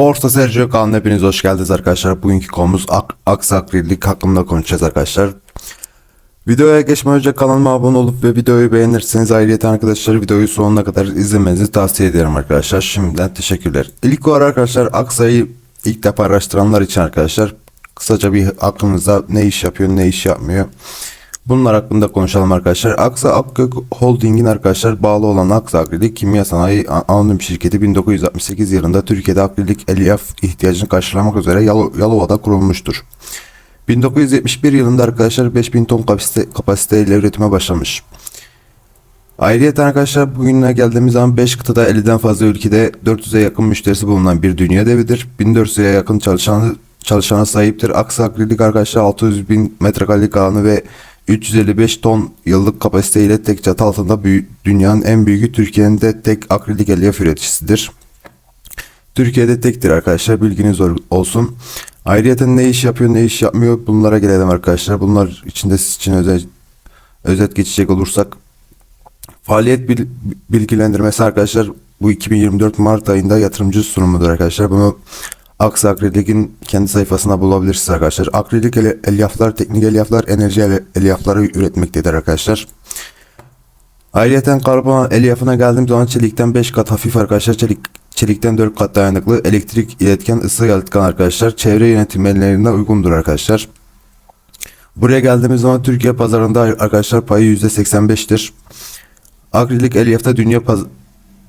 Borsa Sergio kanalına hepiniz hoş geldiniz arkadaşlar. Bugünkü konumuz ak aksakrilik hakkında konuşacağız arkadaşlar. Videoya geçmeden önce kanalıma abone olup ve videoyu beğenirseniz ayrıca arkadaşlar videoyu sonuna kadar izlemenizi tavsiye ederim arkadaşlar. Şimdiden teşekkürler. İlk olarak arkadaşlar Aksa'yı ilk defa araştıranlar için arkadaşlar kısaca bir aklınızda ne iş yapıyor ne iş yapmıyor. Bunlar hakkında konuşalım arkadaşlar. Aksa Akgök Holding'in arkadaşlar bağlı olan Aksa Akrilik Kimya Sanayi Anonim Şirketi 1968 yılında Türkiye'de akrilik elyaf ihtiyacını karşılamak üzere Yalo- Yalova'da kurulmuştur. 1971 yılında arkadaşlar 5000 ton kapasite, kapasiteyle üretime başlamış. Ayrıca arkadaşlar bugüne geldiğimiz zaman 5 kıtada 50'den fazla ülkede 400'e yakın müşterisi bulunan bir dünya devidir. 1400'e yakın çalışanı çalışana sahiptir. Aksa Akrilik arkadaşlar 600 bin metrekarelik alanı ve 355 ton yıllık kapasiteyle tek çatı altında dünyanın en büyüğü Türkiye'nin de tek akrilik elyaf üreticisidir. Türkiye'de tektir arkadaşlar bilginiz ol- olsun. Ayrıca ne iş yapıyor ne iş yapmıyor bunlara gelelim arkadaşlar. Bunlar içinde siz için özel, özet geçecek olursak Faaliyet bil- bilgilendirmesi arkadaşlar bu 2024 Mart ayında yatırımcı sunumudur arkadaşlar. Bunu Aksa Akrilik'in kendi sayfasında bulabilirsiniz arkadaşlar. Akrilik elyaflar, teknik elyaflar, enerji elyafları üretmektedir arkadaşlar. Ayrıca karbon elyafına geldiğim zaman çelikten 5 kat hafif arkadaşlar. Çelik, çelikten 4 kat dayanıklı. Elektrik iletken, ısı yalıtkan arkadaşlar. Çevre yönetimlerine uygundur arkadaşlar. Buraya geldiğimiz zaman Türkiye pazarında arkadaşlar payı %85'tir. Akrilik elyafta dünya paz-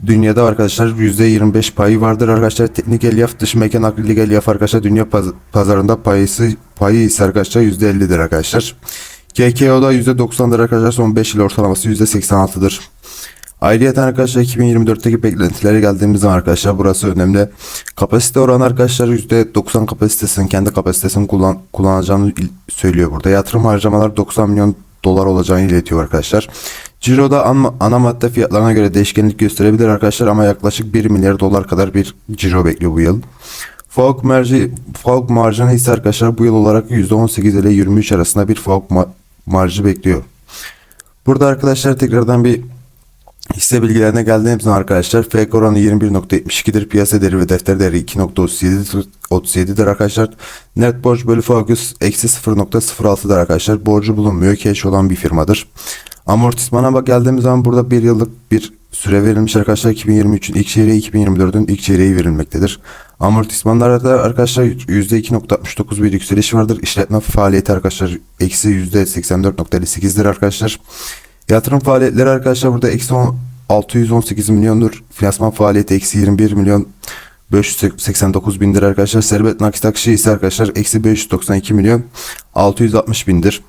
dünyada arkadaşlar %25 payı vardır arkadaşlar. Teknik elyaf dış mekan akrilik elyaf arkadaşlar dünya paz- pazarında payısı payı ise arkadaşlar %50'dir arkadaşlar. KKO'da %90'dır arkadaşlar. Son 5 yıl ortalaması %86'dır. Ayrıca arkadaşlar 2024'teki beklentilere geldiğimiz zaman arkadaşlar burası önemli. Kapasite oranı arkadaşlar %90 kapasitesini kendi kapasitesini kullan, kullanacağını söylüyor burada. Yatırım harcamalar 90 milyon dolar olacağını iletiyor arkadaşlar. Ciro'da ana, ana madde fiyatlarına göre değişkenlik gösterebilir arkadaşlar ama yaklaşık 1 milyar dolar kadar bir ciro bekliyor bu yıl. FAUK marjı, FAUK marjını ise arkadaşlar bu yıl olarak %18 ile 23 arasında bir FAUK ma- marjı bekliyor. Burada arkadaşlar tekrardan bir hisse bilgilerine geldiğimiz zaman arkadaşlar FK oranı 21.72'dir. Piyasa değeri ve defter değeri 2.37'dir 37'dir arkadaşlar. Net borç bölü focus eksi 0.06'dır arkadaşlar. Borcu bulunmuyor. Cash olan bir firmadır. Amortismana bak geldiğimiz zaman burada bir yıllık bir süre verilmiş arkadaşlar. 2023'ün ilk çeyreği 2024'ün ilk çeyreği verilmektedir. Amortismanlarda arkadaşlar %2.69 bir yükseliş vardır. İşletme faaliyeti arkadaşlar eksi %84.58'dir arkadaşlar. Yatırım faaliyetleri arkadaşlar burada eksi 10 618 milyondur. Finansman faaliyeti eksi 21 milyon 589 bindir arkadaşlar. Servet nakit akışı ise arkadaşlar eksi 592 milyon 660 bindir.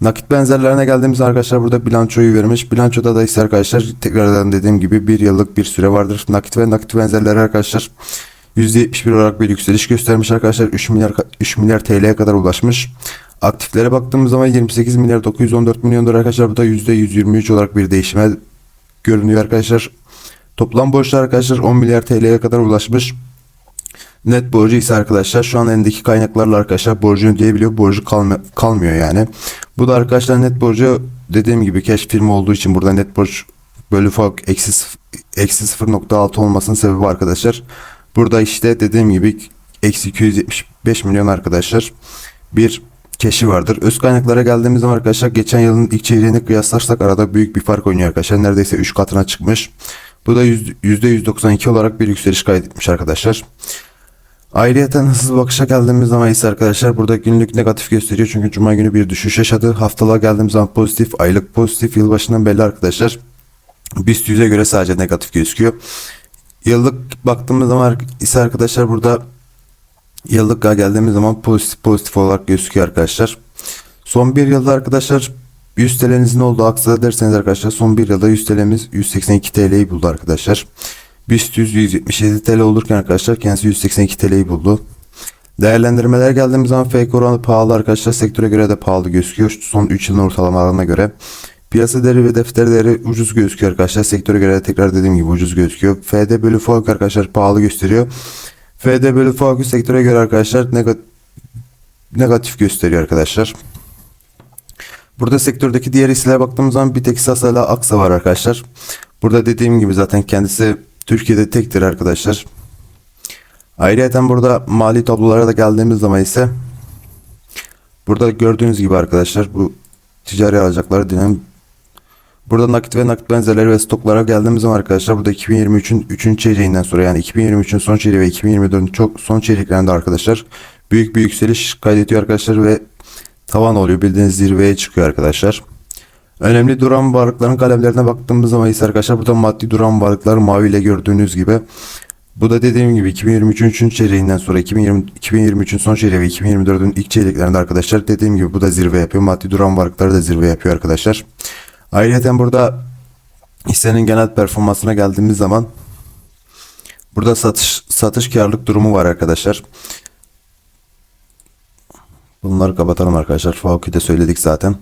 Nakit benzerlerine geldiğimiz arkadaşlar burada bilançoyu vermiş. Bilançoda da ise arkadaşlar tekrardan dediğim gibi bir yıllık bir süre vardır. Nakit ve nakit benzerleri arkadaşlar %71 olarak bir yükseliş göstermiş arkadaşlar. 3 milyar 3 milyar TL'ye kadar ulaşmış. Aktiflere baktığımız zaman 28 milyar 914 milyondur arkadaşlar. Bu da %123 olarak bir değişime görünüyor arkadaşlar. Toplam borçlar arkadaşlar 10 milyar TL'ye kadar ulaşmış. Net borcu ise arkadaşlar şu an elindeki kaynaklarla arkadaşlar borcunu ödeyebiliyor. Borcu kalma, kalmıyor yani. Bu da arkadaşlar net borcu dediğim gibi cash firma olduğu için burada net borç bölü fark eksi, eksi 0.6 olmasının sebebi arkadaşlar. Burada işte dediğim gibi eksi 275 milyon arkadaşlar bir keşi vardır. Öz kaynaklara geldiğimiz zaman arkadaşlar geçen yılın ilk çeyreğini kıyaslarsak arada büyük bir fark oynuyor arkadaşlar. Neredeyse 3 katına çıkmış. Bu da yüz- %192 olarak bir yükseliş kaydetmiş arkadaşlar. Ayrıyeten hızlı bakışa geldiğimiz zaman ise arkadaşlar burada günlük negatif gösteriyor. Çünkü cuma günü bir düşüş yaşadı. Haftalığa geldiğimiz zaman pozitif, aylık pozitif, yılbaşından belli arkadaşlar. BIST 100'e göre sadece negatif gözüküyor. Yıllık baktığımız zaman ise arkadaşlar burada yıllık geldiğimiz zaman pozitif pozitif olarak gözüküyor arkadaşlar. Son bir yılda arkadaşlar 100 TL'nizin olduğu aksada derseniz arkadaşlar son bir yılda 100 TL'miz 182 TL'yi buldu arkadaşlar. BIST 100 177 TL olurken arkadaşlar kendisi 182 TL'yi buldu. Değerlendirmeler geldiğimiz zaman fake oranı pahalı arkadaşlar. Sektöre göre de pahalı gözüküyor. Son 3 yılın ortalamalarına göre. Piyasa değeri ve defter değeri ucuz gözüküyor arkadaşlar. Sektöre göre de tekrar dediğim gibi ucuz gözüküyor. FD bölü FOG arkadaşlar pahalı gösteriyor. FD bölü FOG sektöre göre arkadaşlar negatif, negatif gösteriyor arkadaşlar. Burada sektördeki diğer hisselere baktığımız zaman bir tek Sasa'yla Aksa var arkadaşlar. Burada dediğim gibi zaten kendisi Türkiye'de tektir arkadaşlar. Ayrıca burada mali tablolara da geldiğimiz zaman ise burada gördüğünüz gibi arkadaşlar bu ticari alacakları denen Burada nakit ve nakit benzerleri ve stoklara geldiğimiz zaman arkadaşlar burada 2023'ün 3. çeyreğinden sonra yani 2023'ün son çeyreği ve 2024'ün çok son çeyreklerinde arkadaşlar büyük bir yükseliş kaydediyor arkadaşlar ve tavan oluyor bildiğiniz zirveye çıkıyor arkadaşlar. Önemli duran varlıkların kalemlerine baktığımız zaman ise arkadaşlar burada maddi duran varlıklar mavi ile gördüğünüz gibi bu da dediğim gibi 2023'ün 3. çeyreğinden sonra 2020, 2023'ün son çeyreği ve 2024'ün ilk çeyreklerinde arkadaşlar dediğim gibi bu da zirve yapıyor. Maddi duran varlıkları da zirve yapıyor arkadaşlar. Ayrıca burada hissenin genel performansına geldiğimiz zaman burada satış satış karlılık durumu var arkadaşlar. Bunları kapatalım arkadaşlar. Fauki de söyledik zaten.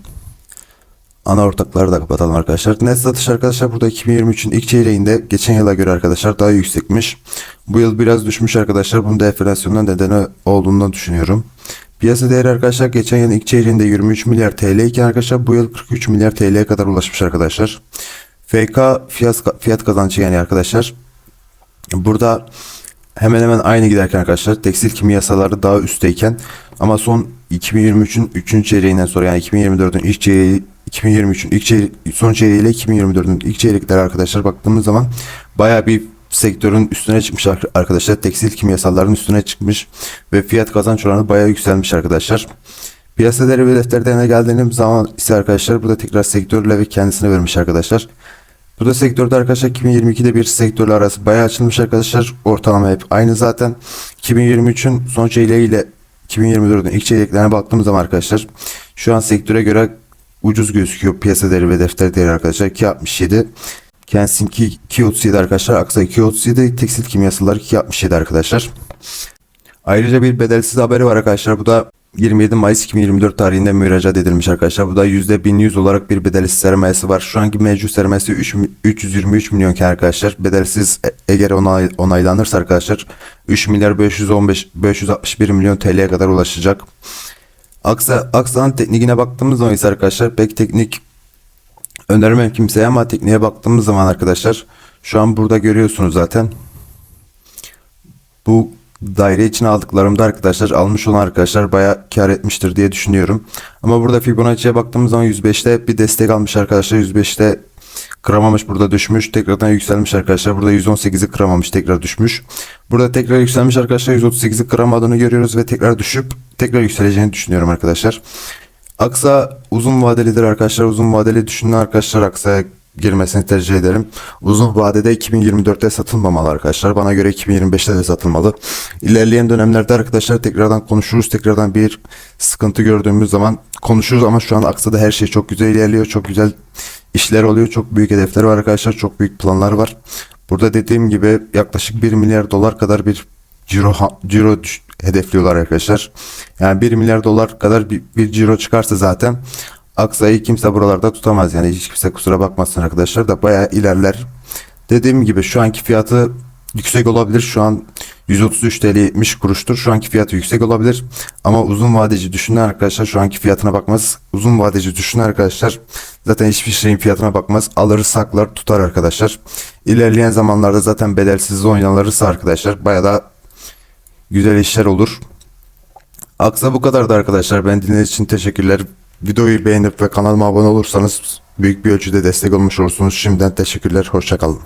Ana ortakları da kapatalım arkadaşlar. Net satış arkadaşlar burada 2023'ün ilk çeyreğinde geçen yıla göre arkadaşlar daha yüksekmiş. Bu yıl biraz düşmüş arkadaşlar. Bunun da enflasyondan nedeni olduğundan düşünüyorum. Piyasa değeri arkadaşlar geçen yılın ilk çeyreğinde 23 milyar TL iken arkadaşlar bu yıl 43 milyar TL'ye kadar ulaşmış arkadaşlar. FK fiyat, fiyat kazancı yani arkadaşlar. Burada hemen hemen aynı giderken arkadaşlar tekstil kimyasaları daha üstteyken ama son 2023'ün 3. çeyreğinden sonra yani 2024'ün ilk çeyreği 2023'ün ilk çeyreği, son çeyreği ile 2024'ün ilk çeyrekleri arkadaşlar baktığımız zaman baya bir sektörün üstüne çıkmış ar- arkadaşlar. Tekstil kimyasalların üstüne çıkmış ve fiyat kazanç oranı bayağı yükselmiş arkadaşlar. Piyasa değeri ve zaman ise arkadaşlar burada tekrar sektörle ve kendisine vermiş arkadaşlar. Bu da sektörde arkadaşlar 2022'de bir sektörle arası bayağı açılmış arkadaşlar. Ortalama hep aynı zaten. 2023'ün son çeyreği ile 2024'ün ilk çeyreklerine baktığımız zaman arkadaşlar şu an sektöre göre ucuz gözüküyor piyasa değeri değeri arkadaşlar 2.67. Kensin 2.37 arkadaşlar. Aksa 2.37. Tekstil kimyasalları 2.67 arkadaşlar. Ayrıca bir bedelsiz haberi var arkadaşlar. Bu da 27 Mayıs 2024 tarihinde müracaat edilmiş arkadaşlar. Bu da %1100 olarak bir bedelsiz sermayesi var. Şu anki mevcut sermayesi 3, 323 milyon arkadaşlar. Bedelsiz e- eğer onay, onaylanırsa arkadaşlar 3 milyar 515 561 milyon TL'ye kadar ulaşacak. Aksa Aksa'nın tekniğine baktığımız zaman ise arkadaşlar pek teknik önermem kimseye ama tekniğe baktığımız zaman arkadaşlar şu an burada görüyorsunuz zaten. Bu daire için aldıklarımda arkadaşlar almış olan arkadaşlar baya kar etmiştir diye düşünüyorum. Ama burada Fibonacci'ye baktığımız zaman 105'te bir destek almış arkadaşlar. 105'te kıramamış burada düşmüş. Tekrardan yükselmiş arkadaşlar. Burada 118'i kıramamış tekrar düşmüş. Burada tekrar yükselmiş arkadaşlar. 138'i kıramadığını görüyoruz ve tekrar düşüp tekrar yükseleceğini düşünüyorum arkadaşlar. Aksa uzun vadelidir arkadaşlar. Uzun vadeli düşünen arkadaşlar Aksa'ya girmesini tercih ederim. Uzun vadede 2024'te satılmamalı arkadaşlar. Bana göre 2025'te de satılmalı. İlerleyen dönemlerde arkadaşlar tekrardan konuşuruz. Tekrardan bir sıkıntı gördüğümüz zaman konuşuruz ama şu an Aksa'da her şey çok güzel ilerliyor. Çok güzel işler oluyor. Çok büyük hedefler var arkadaşlar. Çok büyük planlar var. Burada dediğim gibi yaklaşık 1 milyar dolar kadar bir ciro, ciro hedefliyorlar arkadaşlar. Yani 1 milyar dolar kadar bir, bir ciro çıkarsa zaten Aksa'yı kimse buralarda tutamaz. Yani hiç kimse kusura bakmasın arkadaşlar da bayağı ilerler. Dediğim gibi şu anki fiyatı yüksek olabilir. Şu an 133 TL 70 kuruştur. Şu anki fiyatı yüksek olabilir. Ama uzun vadeci düşünen arkadaşlar şu anki fiyatına bakmaz. Uzun vadeci düşünen arkadaşlar zaten hiçbir şeyin fiyatına bakmaz. Alır saklar tutar arkadaşlar. İlerleyen zamanlarda zaten bedelsiz oynanırsa arkadaşlar bayağı da güzel işler olur. Aksa bu kadardı arkadaşlar. Ben dinlediğiniz için teşekkürler. Videoyu beğenip ve kanalıma abone olursanız büyük bir ölçüde destek olmuş olursunuz. Şimdiden teşekkürler. Hoşçakalın.